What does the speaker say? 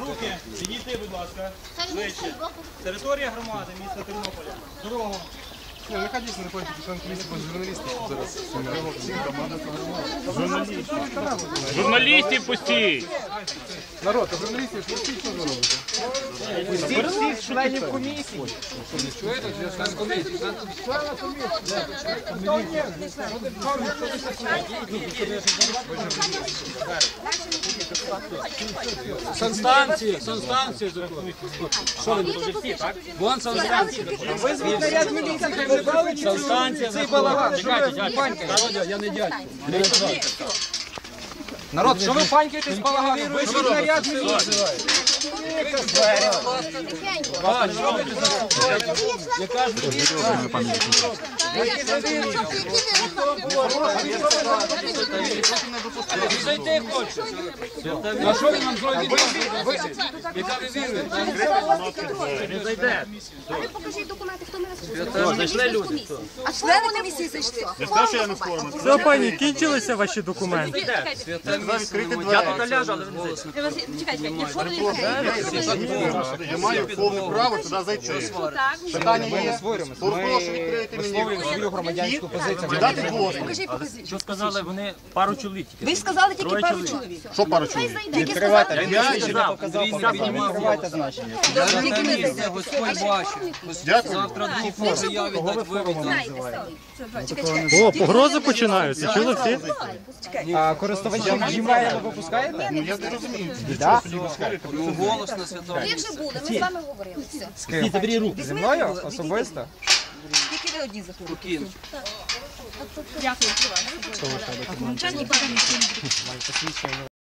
Руки, підійти, будь ласка. Швидше. Територія громади, міста Тернополя. Дорогу. Ні, нехай дійсно не ходять член комісії, бо журналісти зараз. Журналістів пустіть! Народ, а журналістів пустіть, що ви робите? Всіх членів комісії. Санстанції, санстанції. Що ви тут? Вон санстанція. Визвіть наряд міліції, хай не бавить Санстанція. цей балаган. Що Чекайте, ви дядько. Я не дядько. Народ, що ви панькаєтесь балаганом? Наряд ви ж заспокоїте? Яка ж зайти хоче? А що він нам зробить? Яка ви віруєте? А ви покажіть документи, хто мене Зайшли люди. А члени комісії зайшли. Не скажу, що я не в формі. Все, пані, кінчилися ваші документи. Я тут ляжу, але не зайшли. Чекайте, якщо ви Я маю повне право сюди зайти. Питання є. Прошу відкрити мені. Свою громадянську позицію. Дати покажіть. Що сказали, вони пару чоловік тільки. Ви сказали тільки пару чоловік. Що пару чоловік? Відкривайте, Я відкривайте значення. Господь бачить. Дякую. Завтра дух може я віддати виведати. О, погрози починаються. Чули всі? А користувачів Gmail ви випускаєте? Я не розумію. Да? Ну, голос на святому. Ви вже були, ми з вами говорили. Все. З ким? Зі мною особисто? Тільки ви одні заходите. Дякую.